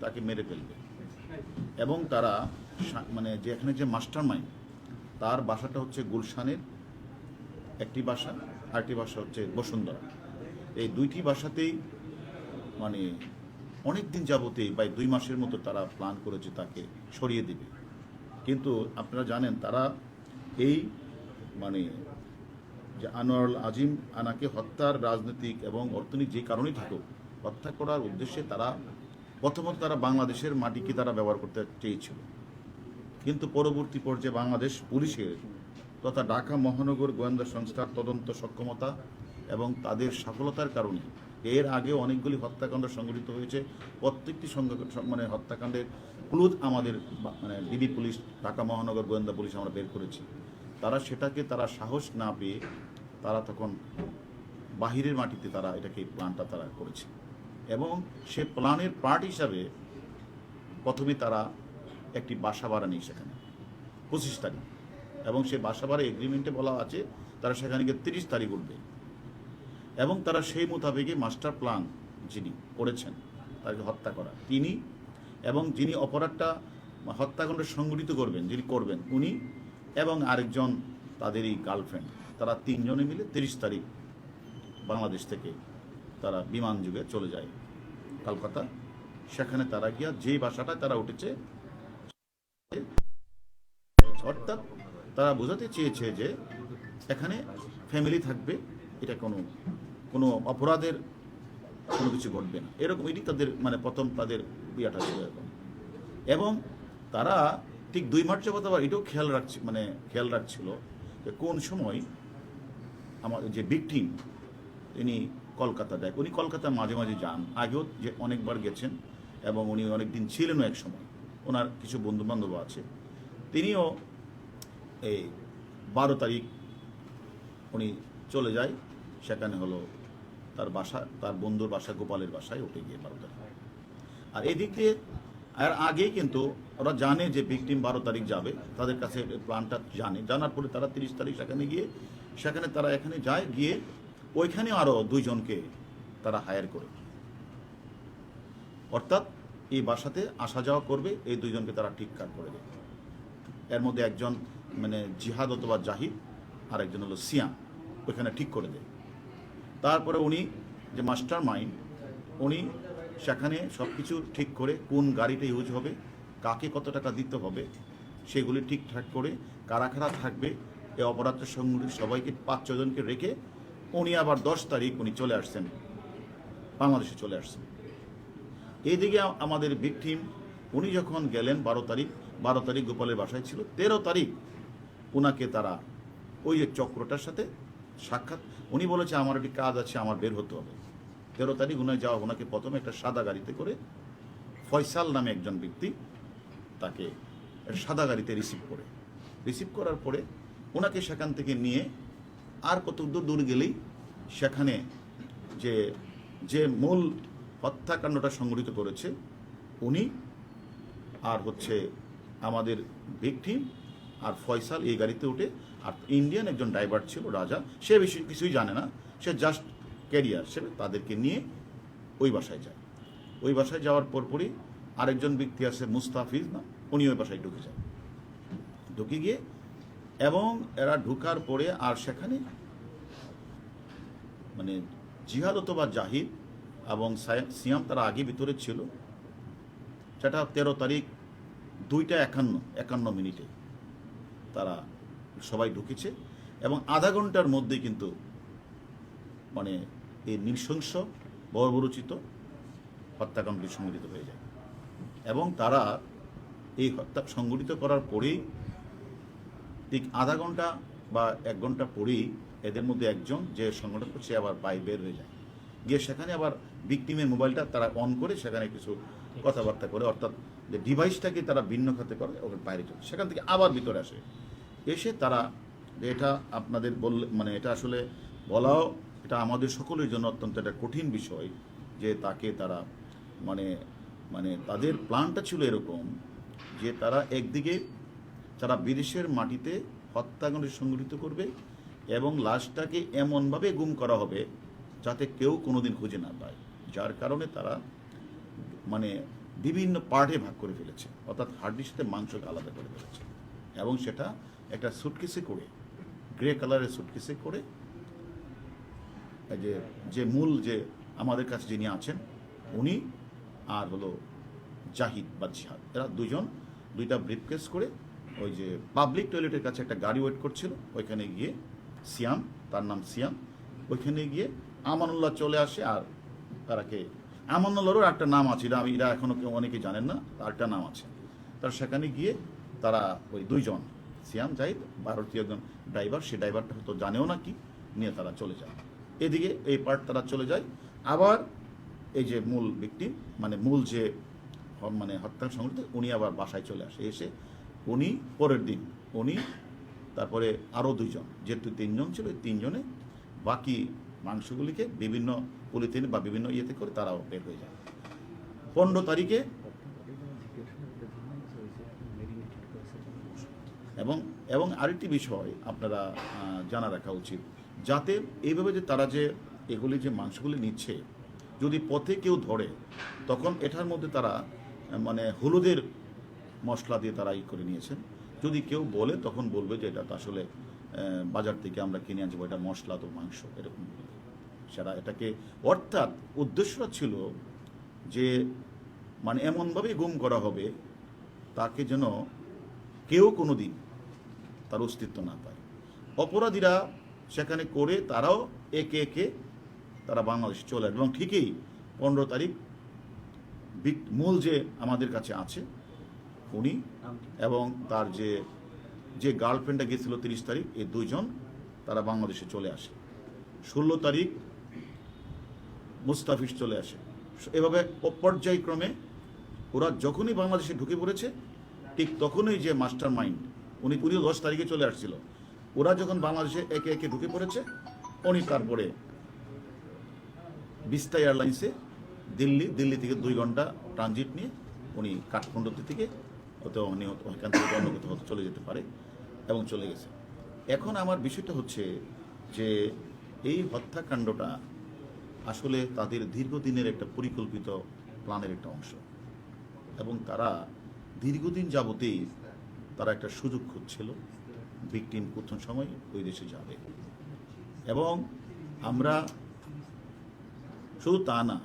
তাকে মেরে ফেলবে। এবং তারা মানে যে এখানে যে মাস্টার মাইন্ড তার বাসাটা হচ্ছে গুলশানের একটি বাসা, আরেকটি বাসা হচ্ছে বসুন্ধরা। এই দুইটি বাসাতেই মানে অনেক দিন যাবতেই প্রায় দুই মাসের মতো তারা প্ল্যান করেছে তাকে সরিয়ে দিবে। কিন্তু আপনারা জানেন, তারা এই মানে যে আনোয়ারুল আজিম আনাকে হত্যার রাজনৈতিক এবং অর্থনৈতিক যে কারণেই থাকুক, হত্যা করার উদ্দেশ্যে তারা প্রথমত তারা বাংলাদেশের মাটিকে তারা ব্যবহার করতে চেয়েছিল। কিন্তু পরবর্তী পর্যায়ে বাংলাদেশ পুলিশের তথা ঢাকা মহানগর গোয়েন্দা সংস্থার তদন্ত সক্ষমতা এবং তাদের সফলতার কারণে এর আগে অনেকগুলি হত্যাকাণ্ড সংঘটিত হয়েছে। প্রত্যেকটি মানে হত্যাকাণ্ডের ক্লুজ আমাদের মানে ডিবি পুলিশ, ঢাকা মহানগর গোয়েন্দা পুলিশ আমরা বের করেছি। তারা সেটাকে তারা সাহস না পেয়ে তারা তখন বাহিরের মাটিতে তারা এটাকে প্ল্যানটা তারা করেছে। এবং সে প্ল্যানের পার্ট হিসাবে প্রথমে তারা একটি বাসা ভাড়া নেই সেখানে, পঁচিশ তারিখ। এবং সে বাসা ভাড়া এগ্রিমেন্টে বলা আছে, তারা সেখানে গিয়ে তিরিশ তারিখ উঠবে। এবং তারা সেই মোতাবেকই মাস্টার প্ল্যান যিনি করেছেন, তাকে হত্যা করা। তিনি এবং যিনি অপরাধটা হত্যাকাণ্ড সংগঠিত করবেন, যিনি করবেন, উনি এবং আরেকজন তাদেরই গার্লফ্রেন্ড তারা তিনজনে মিলে তিরিশ তারিখ বাংলাদেশ থেকে তারা বিমান যুগে চলে যায়। কলকাতা, সেখানে তারা গিয়া যেই বাসাটায় তারা উঠেছে, অর্থাৎ তারা বোঝাতে চেয়েছে যে এখানে ফ্যামিলি থাকবে, এটা কোনো কোনো অপরাধের কোনো কিছু ঘটবে না। এরকম এটি তাদের মানে প্রথম তাদের বিয়াটা ছিল এরকম। এবং তারা ঠিক দুই মাস যাবত আবার এটাও খেয়াল রাখছে মানে খেয়াল রাখছিল যে কোন সময় আমার যে ভিকটিম তিনি কলকাতা দেয় উনি কলকাতা মাঝে মাঝে যান। আগেও যে অনেকবার গেছেন এবং উনি অনেক দিন ছিলেনও এক সময় ওনার কিছু বন্ধু বান্ধব আছে। তিনিও এই বারো তারিখ উনি চলে যায়। সেখানে হলো তার বাসা, তার বন্ধুর বাসা, গোপালের বাসায় উঠে গিয়ে বারো তারিখ। আর এদিক দিয়ে, আর আগেই কিন্তু ওরা জানে যে ভিকটিম বারো তারিখ যাবে। তাদের কাছে প্ল্যানটা জানে। জানার পরে তারা তিরিশ তারিখ সেখানে গিয়ে, সেখানে তারা এখানে যায়, গিয়ে ওইখানে আরও দুইজনকে তারা হায়ার করে। অর্থাৎ এই বাসাতে আসা যাওয়া করবে, এই দুইজনকে তারা ঠিকঠাক করে দেয় এর মধ্যে একজন মানে জিহাদ অথবা জাহিদ আর একজন হলো সিয়াম, ওইখানে ঠিক করে দেয় তারপরে উনি যে মাস্টার মাইন্ড উনি সেখানে সব কিছু ঠিক করে কোন গাড়িটা ইউজ হবে, কাকে কত টাকা দিতে হবে, সেগুলি ঠিকঠাক করে কারা কারা থাকবে, এই অপরাধের সঙ্গে সবাইকে পাঁচ ছজনকে রেখে উনি আবার দশ তারিখ উনি চলে আসছেন, বাংলাদেশে চলে আসছেন। এইদিকে আমাদের ভিকটিম উনি যখন গেলেন বারো তারিখ বারো তারিখ গোপালের বাসায় ছিল, তেরো তারিখ ওনাকে তারা ওই যে চক্রটার সাথে সাক্ষাৎ, উনি বলেছে, আমার একটি কাজ আছে, আমার বের হতে হবে। তেরো তারিখ উনি যাওয়া ওনাকে প্রথমে একটা সাদা গাড়িতে করে ফয়সাল নামে একজন ব্যক্তি তাকে সাদা গাড়িতে রিসিভ করে। রিসিভ করার পরে ওনাকে সেখান থেকে নিয়ে আর কত দূর দূর গেলেই সেখানে যে যে মূল হত্যাকাণ্ডটা সংগঠিত করেছে, উনি আর হচ্ছে আমাদের ভিকটিম আর ফয়সাল এই গাড়িতে উঠে, আর ইন্ডিয়ান একজন ড্রাইভার ছিল, রাজা, সে বেশি কিছুই জানে না। সে জাস্ট ক্যারিয়ার সে তাদেরকে নিয়ে ওই বাসায় যায়। ওই বাসায় যাওয়ার পরপরই আরেকজন ব্যক্তি আছে মুস্তাফিজ না উনি ওই বাসায় ঢুকে যায়। ঢুকে গিয়ে এবং এরা ঢুকার পরে আর সেখানে মানে জিহাদ অথবা জাহিদ এবং সায়- সিয়াম তারা আগে ভিতরে ছিল। সেটা তেরো তারিখ দুইটা একান্ন একান্ন মিনিটে তারা সবাই ঢুকেছে এবং আধা ঘণ্টার মধ্যে কিন্তু মানে এই নৃশংস, বর্বরচিত হত্যাকাণ্ডটি সংঘটিত হয়ে যায়। এবং তারা এই হত্যা সংঘটিত করার পরেই ঠিক আধা ঘণ্টা বা এক ঘণ্টা পরেই এদের মধ্যে একজন যে সংগঠন করছে আবার পায়ে বের হয়ে যায়। গিয়ে সেখানে আবার ভিকটিমের মোবাইলটা তারা অন করে সেখানে কিছু কথাবার্তা করে, অর্থাৎ যে ডিভাইসটাকে তারা ভিন্ন খাতে করে ওখানে বাইরে চলে সেখান থেকে আবার ভিতরে আসে। এসে তারা এটা আপনাদের বললে মানে এটা আসলে বলাও, এটা আমাদের সকলের জন্য অত্যন্ত একটা কঠিন বিষয় যে তাকে তারা মানে মানে তাদের প্ল্যানটা ছিল এরকম যে তারা একদিকে তারা বিদেশের মাটিতে হত্যাকাণ্ড সংগঠিত করবে এবং লাশটাকে এমনভাবে গুম করা হবে যাতে কেউ কোনোদিন খুঁজে না পায়। যার কারণে তারা মানে বিভিন্ন পার্টে ভাগ করে ফেলেছে। অর্থাৎ হাড্ডির সাথে মাংসকে আলাদা করে ফেলেছে। এবং সেটা একটা সুটকেসে করে গ্রে কালারের সুটকেসে করে যে যে মূল যে আমাদের কাছে যিনি আছেন, উনি আর হলো জাহিদ বা জিহাদ। এরা দুজন, দুইটা ব্রিফকেস করে ওই যে পাবলিক টয়লেটের কাছে একটা গাড়ি ওয়েট করছিল, ওইখানে গিয়ে সিয়াম, তার নাম সিয়াম, ওইখানে গিয়ে আমানুল্লাহ চলে আসে আর তারাকে, আমানুল্লাহরও একটা নাম আছে, এটা আমি এরা এখনও কেউ অনেকে জানেন না তার একটা নাম আছে। তার সেখানে গিয়ে তারা ওই দুইজন, সিয়াম জাহিদ, ভারতীয় একজন ড্রাইভার সে ড্রাইভারটা হয়তো জানেও না কি, নিয়ে তারা চলে যায়। এদিকে এই পার্ট তারা চলে যায়। আবার এই যে মূল ব্যক্তি মানে মূল যে মানে হত্যা সংগঠিত, উনি আবার বাসায় চলে আসে, এসে উনি পরের দিন, উনি তারপরে আরও দুইজন, যেহেতু তিনজন ছিল তিনজনে বাকি মাংসগুলিকে বিভিন্ন পলিথিন বা বিভিন্ন ইয়েতে করে তারাও বের হয়ে যায়। পনেরো তারিখে এবং এবং আরেকটি বিষয় আপনারা জানা রাখা উচিত, যাতে এইভাবে যে তারা যে এগুলি যে মাংসগুলি নিচ্ছে, যদি পথে কেউ ধরে, তখন এটার মধ্যে তারা মানে হলুদের মশলা দিয়ে তারা ই করে নিয়েছেন। যদি কেউ বলে, তখন বলবে যে এটা আসলে বাজার থেকে আমরা কিনে আনছি এটা মশলা তো মাংস, এরকম। সেটা এটাকে, অর্থাৎ উদ্দেশ্যটা ছিল যে মানে এমনভাবেই গুম করা হবে, তাকে যেন কেউ কোনো দিন তার অস্তিত্ব না পায়। অপরাধীরা সেখানে করে তারাও একে একে তারা বাংলাদেশে চলে এবং ঠিকই পনেরো তারিখ মূল যে আমাদের কাছে আছে উনি এবং তার যে যে গার্লফ্রেন্ডটা গেছিল তিরিশ তারিখ, এই দুইজন তারা বাংলাদেশে চলে আসে। ষোলো তারিখ মুস্তাফিজ চলে আসে। এভাবে পর্যায়ক্রমে ওরা যখনই বাংলাদেশে ঢুকে পড়েছে, ঠিক তখনই যে মাস্টার মাইন্ড উনি উনিও দশ তারিখে চলে আসছিল, ওরা যখন বাংলাদেশে একে একে ঢুকে পড়েছে, উনি তারপরে বিস্তা এয়ারলাইন্সে দিল্লি দিল্লি থেকে দুই ঘণ্টা ট্রানজিট নিয়ে উনি কাঠমান্ডু থেকে হয়তো হয়তো ওইখান থেকে অন্য চলে যেতে পারে এবং চলে গেছে। এখন আমার বিষয়টা হচ্ছে যে এই হত্যাকাণ্ডটা আসলে তাদের দীর্ঘদিনের একটা পরিকল্পিত প্ল্যানের একটা অংশ এবং তারা দীর্ঘদিন যাবতেই তারা একটা সুযোগ খুঁজছিল ভিকটিম প্রথম সময় ওই দেশে যাবে। এবং আমরা শুধু তা না,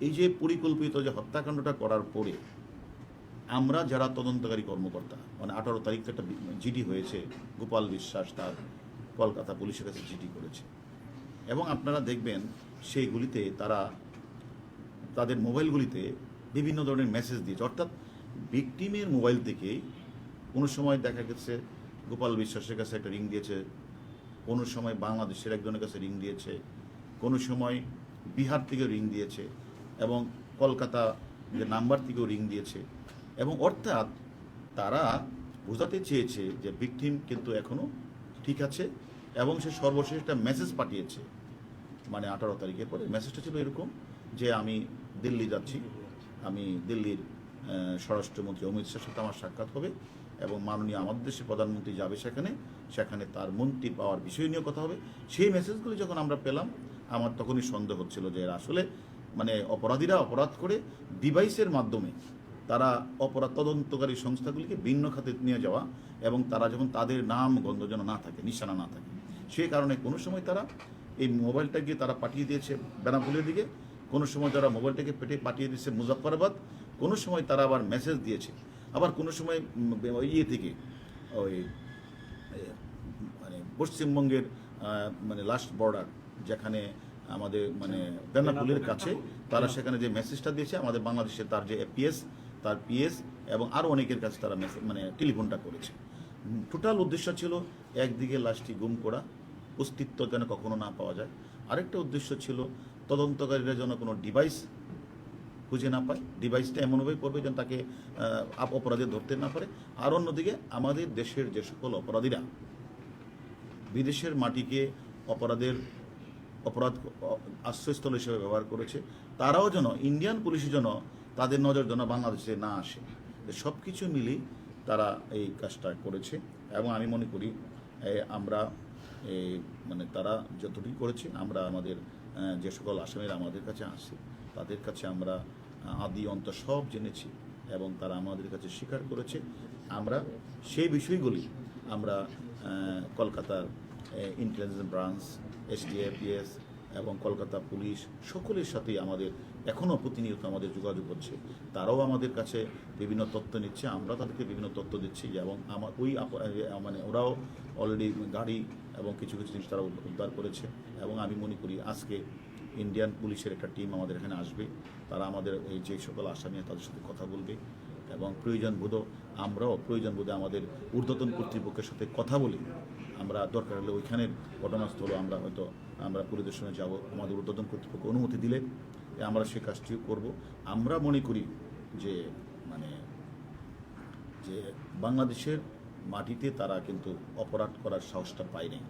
এই যে পরিকল্পিত যে হত্যাকাণ্ডটা করার পরে আমরা যারা তদন্তকারী কর্মকর্তা মানে আঠারো তারিখ একটা জিডি হয়েছে, গোপাল বিশ্বাস তার কলকাতা পুলিশের কাছে জিডি করেছে। এবং আপনারা দেখবেন সেইগুলিতে তারা, তাদের মোবাইলগুলিতে বিভিন্ন ধরনের মেসেজ দিয়েছে। অর্থাৎ ভিকটিমের মোবাইল থেকে কোনো সময় দেখা গেছে, গোপাল বিশ্বাসের কাছে একটা রিং দিয়েছে, কোনো সময় বাংলাদেশের একজনের কাছে রিং দিয়েছে, কোনো সময় বিহার থেকে রিং দিয়েছে এবং কলকাতা যে নাম্বার থেকেও রিং দিয়েছে। এবং অর্থাৎ তারা বোঝাতে চেয়েছে যে ভিকটিম কিন্তু এখনও ঠিক আছে এবং সে সর্বশেষ একটা মেসেজ পাঠিয়েছে। মানে আঠারো তারিখের পরে মেসেজটা ছিল এরকম যে আমি দিল্লি যাচ্ছি। আমি দিল্লির স্বরাষ্ট্রমন্ত্রী অমিত শাহের সাথে আমার সাক্ষাৎ হবে এবং মাননীয় আমাদের দেশের প্রধানমন্ত্রী যাবে সেখানে। সেখানে তার মন্ত্রী পাওয়ার বিষয় নিয়ে কথা হবে। সেই মেসেজগুলি যখন আমরা পেলাম, আমার তখনই সন্দেহ হচ্ছিল যে এরা আসলে মানে অপরাধীরা অপরাধ করে ডিভাইসের মাধ্যমে তারা অপরাধ তদন্তকারী সংস্থাগুলিকে ভিন্ন খাতে নিয়ে যাওয়া এবং তারা যখন তাদের নাম গন্ধ যেন না থাকে নিশানা না থাকে। সেই কারণে কোনো সময় তারা এই মোবাইলটা গিয়ে তারা পাঠিয়ে দিয়েছে বেনাপুলের দিকে কোনো সময় তারা মোবাইলটাকে পেটে পাঠিয়ে দিয়েছে মুজাফফরাবাদ কোনো সময় তারা আবার মেসেজ দিয়েছে। আবার কোনো সময় ইয়ে থেকে ওই মানে পশ্চিমবঙ্গের মানে লাস্ট বর্ডার যেখানে আমাদের মানে বেনাপুলের কাছে তারা সেখানে যে মেসেজটা দিয়েছে আমাদের বাংলাদেশে তার যে পিএস তার পিএস এবং আরও অনেকের কাছে তারা মেসেজ মানে টেলিফোনটা করেছে। টোটাল উদ্দেশ্য ছিল একদিকে লাশটি গুম করা, অস্তিত্ব যেন কখনো না পাওয়া যায়। আরেকটা উদ্দেশ্য ছিল তদন্তকারীরা যেন কোনো ডিভাইস খুঁজে না পায়। ডিভাইসটা এমনভাবে করবে যেন তাকে অপরাধী ধরতে না পারে। আর অন্যদিকে আমাদের দেশের যে সকল অপরাধীরা, বিদেশের মাটিকে অপরাধের অপরাধ, আশ্রয়স্থল হিসেবে ব্যবহার করেছে, তারাও যেন ইন্ডিয়ান পুলিশ যেন তাদের নজর যেন বাংলাদেশে না আসে। সব কিছু মিলিয়ে তারা এই কাজটা করেছে এবং আমি মনে করি আমরা মানে তারা যতটুকু করেছে, আমরা আমাদের যে সকল আসামিরা আমাদের কাছে আসে, তাদের কাছে আমরা আদি অন্ত সব জেনেছি এবং তারা আমাদের কাছে স্বীকার করেছে। আমরা সেই বিষয়গুলি আমরা কলকাতার ইন্টেলিজেন্স ব্রাঞ্চ এসডিএফিএস এবং কলকাতা পুলিশ সকলের সাথেই আমাদের এখনও প্রতিনিয়ত আমাদের যোগাযোগ হচ্ছে। তারাও আমাদের কাছে বিভিন্ন তথ্য নিচ্ছে, আমরা তাদেরকে বিভিন্ন তথ্য দিচ্ছি এবং আমার ওই মানে ওরাও অলরেডি গাড়ি এবং কিছু কিছু জিনিস তারা উদ্ধার করেছে এবং আমি মনে করি আজকে ইন্ডিয়ান পুলিশের একটা টিম আমাদের এখানে আসবে। তারা আমাদের এই যে সকল আসামি তাদের সাথে কথা বলবে এবং প্রয়োজন বোধ আমরাও প্রয়োজন বোধে আমাদের ঊর্ধ্বতন কর্তৃপক্ষের সাথে কথা বলি আমরা দরকার হলে ওইখানের ঘটনাস্থল আমরা হয়তো আমরা পরিদর্শনে যাব। আমাদের ঊর্ধ্বতন কর্তৃপক্ষ অনুমতি দিলে আমরা সে কাজটিও করব। আমরা মনে করি যে মানে যে বাংলাদেশের মাটিতে তারা কিন্তু অপরাধ করার সাহসটা পায়নি।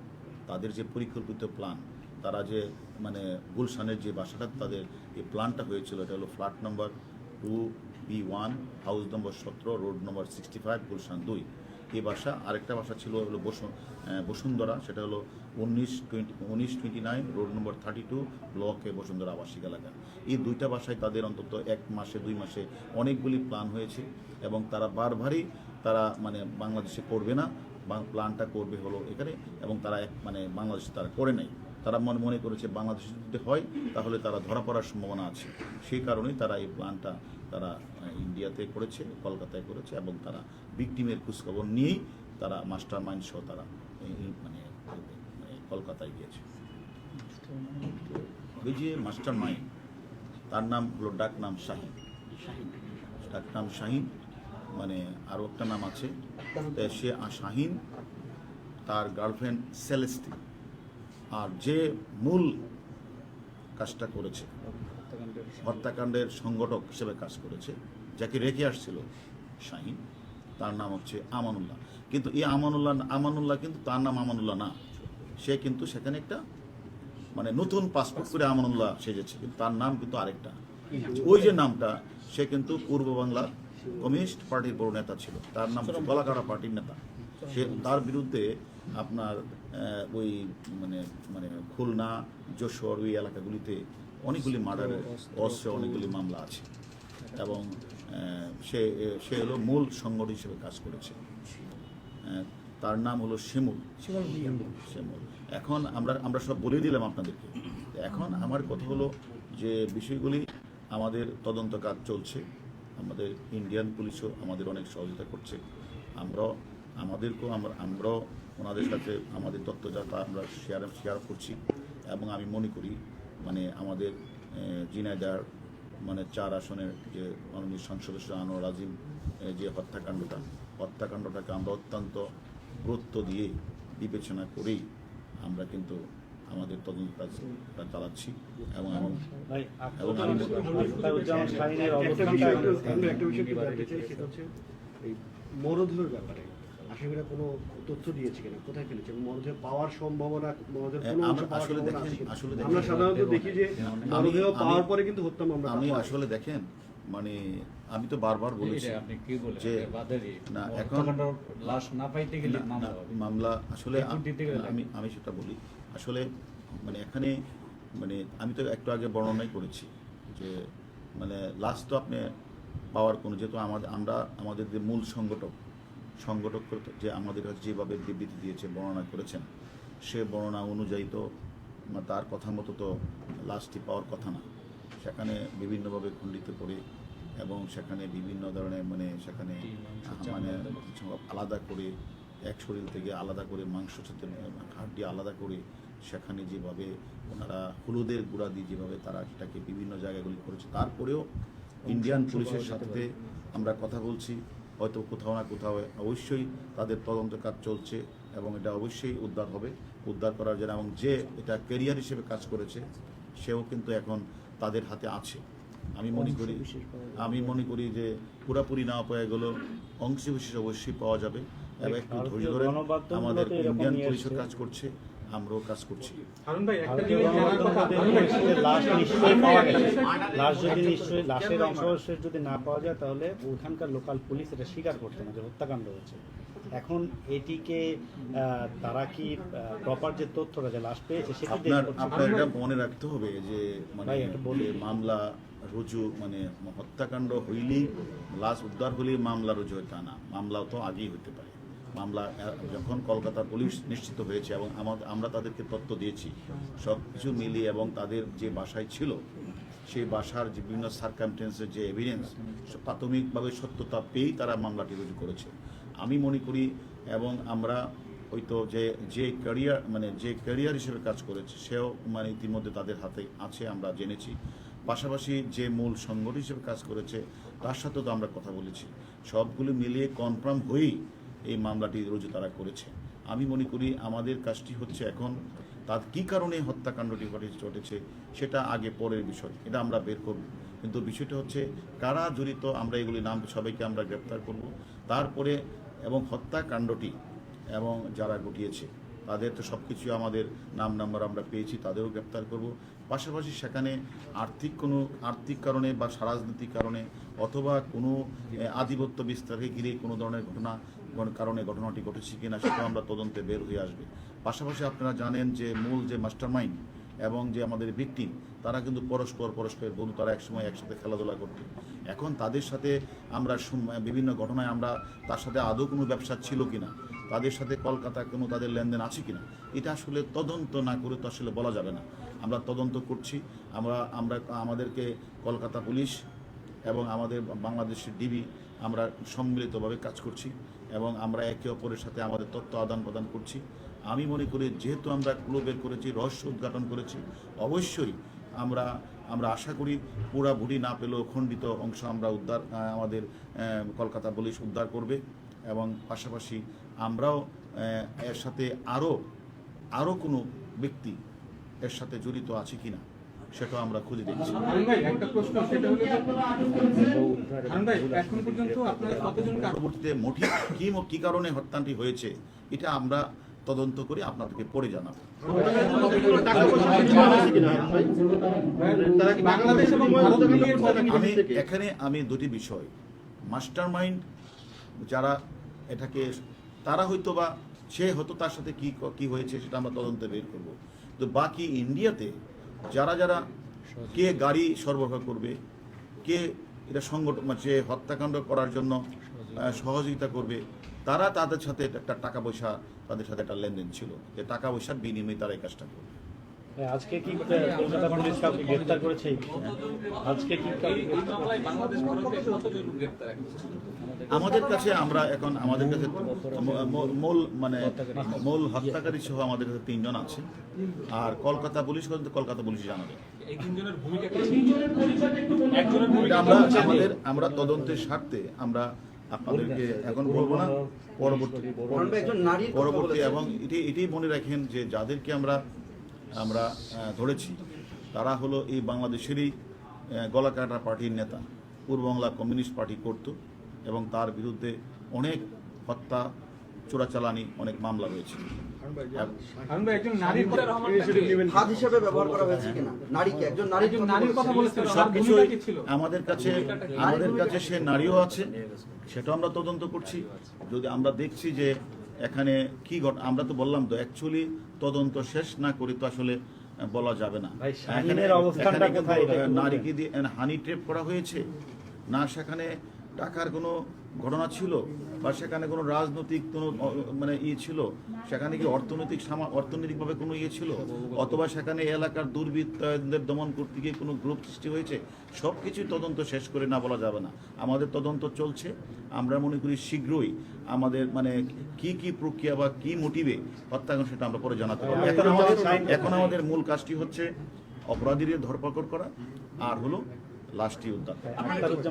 তাদের যে পরিকল্পিত প্ল্যান তারা যে মানে গুলশানের যে বাসাটা, তাদের এই প্ল্যানটা হয়েছিল, এটা হলো flat number two B one house number সতেরো road number sixty five Gulshan দুই। এই ভাষা আরেকটা ভাষা ছিল, হলো বসু বসুন্ধরা, সেটা হলো উনিশ টোয়েন্টি উনিশ twenty nine, road number thirty two, ব্লকে বসুন্ধরা আবাসিক এলাকা। এই দুইটা ভাষায় তাদের অন্তত এক মাসে, দুই মাসে অনেকগুলি প্ল্যান হয়েছে এবং তারা বারবারই তারা মানে বাংলাদেশে করবে না প্ল্যানটা করবে হলো এখানে এবং তারা এক মানে বাংলাদেশে তারা করে নাই। তারা মনে মনে করেছে বাংলাদেশে যদি হয় তাহলে তারা ধরা পড়ার সম্ভাবনা আছে। সেই কারণেই তারা এই প্ল্যানটা তারা ইন্ডিয়াতে করেছে কলকাতায় করেছে এবং তারা ভিকটিমের খোঁজখবর নিয়েই তারা মাস্টার মাইন্ড সহ তারা মানে মানে কলকাতায় গিয়েছে। ওই যে মাস্টার মাইন্ড তার নাম হলো ডাক নাম শাহিন। ডাক নাম শাহিন মানে আরও একটা নাম আছে। সে শাহিন তার গার্লফ্রেন্ড সেলেস্টি আর যে মূল কাজটা করেছে, হত্যাকাণ্ডের সংগঠক হিসেবে কাজ করেছে, যাকে রেখে আসছিল শাহিন, তার নাম হচ্ছে আমানুল্লাহ। কিন্তু এই আমানুল্লাহ আমানুল্লাহ কিন্তু তার নাম আমানুল্লাহ না। সে কিন্তু সেখানে একটা মানে নতুন পাসপোর্ট করে আমানুল্লাহ সেজেছে, কিন্তু তার নাম কিন্তু আরেকটা। ওই যে নামটা, সে কিন্তু পূর্ব বাংলার কমিউনিস্ট পার্টির বড় নেতা ছিল। তার নাম হচ্ছে গলাকাড়া পার্টির নেতা। সে তার বিরুদ্ধে আপনার ওই মানে মানে খুলনা যশোর ওই এলাকাগুলিতে অনেকগুলি মার্ডারের অস্ত্রে অনেকগুলি মামলা আছে। এবং সে সে হলো মূল সংগঠন হিসেবে কাজ করেছে। তার নাম হলো শিমুল। শ্যামল এখন আমরা আমরা সব বলে দিলাম আপনাদেরকে। এখন আমার কথা হলো যে বিষয়গুলি আমাদের তদন্ত কাজ চলছে। আমাদের ইন্ডিয়ান পুলিশও আমাদের অনেক সহযোগিতা করছে। আমরাও আমাদেরকেও আমরা আমরাও ওনাদের সাথে আমাদের তথ্য যা তা আমরা শেয়ার শেয়ার করছি এবং আমি মনে করি মানে আমাদের ঝিনাইদহ মানে চার আসনের যে মাননীয় সংসদ সদস্য আনোয়ার আজিম যে হত্যাকাণ্ডটা হত্যাকাণ্ডটাকে আমরা অত্যন্ত গুরুত্ব দিয়ে বিবেচনা করেই আমরা কিন্তু আমাদের তদন্ত কাজটা চালাচ্ছি এবং এবং আমি একটা বিষয় জানতে চাই সেটা হচ্ছে এই মরদেহের ব্যাপারে। কোনো তথ্য দিয়েছে কিনা কোথায় ফেলেছে মরদেহ পাওয়ার সম্ভাবনা মরদেহ হ্যাঁ, কোনো অংশ আমরা পাওয়ার আসলে সম্ভাবনা আমরা সাধারণত দেখি যে আমি- মরদেহ পাওয়ার পরে কিন্তু হত্যা মামলা আমি আসলে দেখেন মানে আমি তো বারবার বলেছি আপনি কি বলেন যে না, এখন- লাশ না পাইতে গেলে মামলা আসলে আমি আমি সেটা বলি আসলে মানে এখানে মানে আমি তো একটু আগে বর্ণনাই করেছি যে মানে লাশ তো আপনি পাওয়ার কোনো যেহেতু আমাদের আমরা আমাদের যে মূল সংগঠক সংগঠক যে আমাদের কাছে যেভাবে বিবৃতি দিয়েছে বর্ণনা করেছেন সে বর্ণনা অনুযায়ী তো মানে তার কথা মতো তো লাশটি পাওয়ার কথা না। সেখানে বিভিন্নভাবে খণ্ডিত করে এবং সেখানে বিভিন্ন ধরনের মানে সেখানে মানে আলাদা করে এক শরীর থেকে আলাদা করে মাংস সাথে হাড্ডি আলাদা করে সেখানে যেভাবে ওনারা হলুদের গুঁড়া দিয়ে যেভাবে তারা সেটাকে বিভিন্ন জায়গাগুলি করেছে। তারপরেও ইন্ডিয়ান পুলিশের সাথে আমরা কথা বলছি। হয়তো কোথাও না কোথাও অবশ্যই তাদের তদন্ত কাজ চলছে এবং এটা অবশ্যই উদ্ধার হবে। উদ্ধার করার জন্য এবং যে এটা কেরিয়ার হিসেবে কাজ করেছে সেও কিন্তু এখন তাদের হাতে আছে। আমি মনে করি আমি মনে করি যে পুরাপুরি না পাওয়া গেল অংশ বিশেষ অবশ্যই পাওয়া যাবে। এবং একটু ধৈর্য ধরে আমাদের ইন্ডিয়ান পুলিশও কাজ করছে। আমরাও কাজ করছি। লাশ যদি নিশ্চয়ই লাশের অংশবিশেষ যদি না পাওয়া যায় তাহলে ওখানকার লোকাল পুলিশ এটা স্বীকার করছে না যে হত্যাকাণ্ড হয়েছে। এখন এটিকে তারা কি প্রপার যে তথ্যটা যে লাশ পেয়েছে সেটি আপনার এটা মনে রাখতে হবে যে মানে মামলা রুজু মানে হত্যাকাণ্ড হইলেই লাশ উদ্ধার হলেই মামলা রুজু হয় তা না। মামলা তো আগেই হতে পারে। মামলা যখন কলকাতা পুলিশ নিশ্চিত হয়েছে এবং আমরা তাদেরকে তথ্য দিয়েছি, সব কিছু মিলিয়ে এবং তাদের যে বাসায় ছিল, সেই বাসার যে বিভিন্ন সার্কামটেন্সের যে এভিডেন্স প্রাথমিকভাবে সত্যতা পেয়েই তারা মামলাটি রুজু করেছে। আমি মনে করি এবং আমরা হয়তো যে যে ক্যারিয়ার মানে যে ক্যারিয়ার হিসেবে কাজ করেছে, সেও মানে ইতিমধ্যে তাদের হাতে আছে, আমরা জেনেছি। পাশাপাশি যে মূল সংগঠন হিসেবে কাজ করেছে, তার সাথেও তো আমরা কথা বলেছি। সবগুলো মিলিয়ে কনফার্ম হয়েই এই মামলাটি রুজু তারা করেছে। আমি মনে করি আমাদের কাজটি হচ্ছে এখন তার কী কারণে হত্যাকাণ্ডটি ঘটে- ঘটেছে সেটা আগে পরের বিষয়। এটা আমরা বের করব। কিন্তু বিষয়টা হচ্ছে কারা জড়িত, আমরা এগুলি নাম সবাইকে আমরা গ্রেপ্তার করব। তারপরে এবং হত্যাকাণ্ডটি এবং যারা ঘটিয়েছে, তাদের তো সব কিছু আমাদের নাম নাম্বার আমরা পেয়েছি, তাদেরও গ্রেপ্তার করব। পাশাপাশি সেখানে আর্থিক কোনো আর্থিক কারণে বা রাজনৈতিক কারণে অথবা কোনো আধিপত্য বিস্তারকে ঘিরে কোনো ধরনের ঘটনা কারণে ঘটনাটি ঘটেছে কিনা সেটা আমরা তদন্তে বের হয়ে আসবে। পাশাপাশি আপনারা জানেন যে মূল যে মাস্টারমাইন্ড এবং যে আমাদের ভিকটিম তারা কিন্তু পরস্পর পরস্পরের বন্ধু, তারা একসময় একসাথে খেলাধুলা করত। এখন তাদের সাথে আমরা বিভিন্ন ঘটনায় আমরা তার সাথে আদৌ কোনো ব্যবসা ছিল কিনা, তাদের সাথে কলকাতা কোনো তাদের লেনদেন আছে কিনা, এটা আসলে তদন্ত না করে তো আসলে বলা যাবে না। আমরা তদন্ত করছি, আমরা আমরা আমাদেরকে কলকাতা পুলিশ এবং আমাদের বাংলাদেশের ডিবি, আমরা সম্মিলিতভাবে কাজ করছি। এবং আমরা একে অপরের সাথে আমাদের তথ্য আদান প্রদান করছি। আমি মনে করি যেহেতু আমরা ক্লু বের করেছি, রহস্য উদ্ঘাটন করেছি, অবশ্যই আমরা আমরা আশা করি পুরা ভুড়ি না পেলেও খণ্ডিত অংশ আমরা উদ্ধার আমাদের কলকাতা পুলিশ উদ্ধার করবে এবং পাশাপাশি আমরাও এর সাথে আরও আরও কোনো ব্যক্তি এর সাথে জড়িত আছে কিনা। সেটাও আমরা খুঁজে দেখছি। হারুন ভাই একটা প্রশ্ন সেটা হলো যে হারুন ভাই এখন পর্যন্ত আপনারা কতজনকে আটক পরবর্তীতে মোটিভ কি কি কারণে হত্যাটি হয়েছে এটা আমরা তদন্ত করে আপনাদেরকে পরে জানাব। আমি এখানে আমি দুটি বিষয়। মাস্টার মাইন্ড যারা এটাকে তারা হয়তো বা সে হয়তো তার সাথে কি কি হয়েছে সেটা আমরা তদন্তে বের করব। তো বাকি ইন্ডিয়াতে যারা যারা কে গাড়ি সরবরাহ করবে, কে এটা সংগঠন যে হত্যাকাণ্ড করার জন্য সহযোগিতা করবে, তারা তাদের সাথে একটা টাকা পয়সা, তাদের সাথে একটা লেনদেন ছিল। যে টাকা পয়সার বিনিময়ে তারা এই কাজটা করবে। আজকে কি কলকাতা পুলিশ কাউকে গ্রেফতার করেছে আজকে কি আমাদের কাছে আমরা এখন আমাদের কাছে মূল মানে মূল হত্যাকারী সহ আমাদের কাছে তিনজন আছে। আর কলকাতা পুলিশ কিন্তু কলকাতা পুলিশ জানাবে। এই তিনজনের ভূমিকা কি? ছিল? একজনের এটা ভূমিকা আমরা আমাদের আমরা তদন্তের স্বার্থে আমরা আপনাদেরকে এখন বলব না পরবর্তী পরবর্তী এবং এটি এটাই মনে রাখেন যে যাদেরকে আমরা আমরা ধরেছি তারা হলো এই বাংলাদেশেরই গলাকাটা পার্টির নেতা। পূর্ববাংলা কমিউনিস্ট পার্টি করত এবং তার বিরুদ্ধে অনেক হত্যা চোরাচালানি অনেক মামলা রয়েছে। আমাদের কাছে আমাদের কাছে সে নারীও আছে সেটা আমরা তদন্ত করছি। যদি আমরা দেখছি যে এখানে কি ঘট আমরা তো বললাম তো অ্যাকচুয়ালি তদন্ত শেষ না করে তো আসলে বলা যাবে না? নারীকে দিয়ে হানি ট্রেপ করা হয়েছে। না সেখানে টাকার কোনো ঘটনা ছিল? বা সেখানে কোনো রাজনৈতিক কোনো মানে ইয়ে ছিল? সেখানে কি অর্থনৈতিক অর্থনৈতিকভাবে কোনো ইয়ে ছিল? অথবা সেখানে এলাকার দুর্বৃত্তদের দমন করতে গিয়ে কোনো গ্রুপ সৃষ্টি হয়েছে? সব কিছুই তদন্ত শেষ করে না বলা যাবে না। আমাদের তদন্ত চলছে। আমরা মনে করি শীঘ্রই আমাদের মানে কি কি প্রক্রিয়া বা কি মোটিভে হত্যাকাণ্ড সেটা আমরা পরে জানাতে পারব। এখন আমাদের এখন আমাদের মূল কাজটি হচ্ছে অপরাধীদের ধরপাকড় করা, আর হলো লাশটি উদ্ধার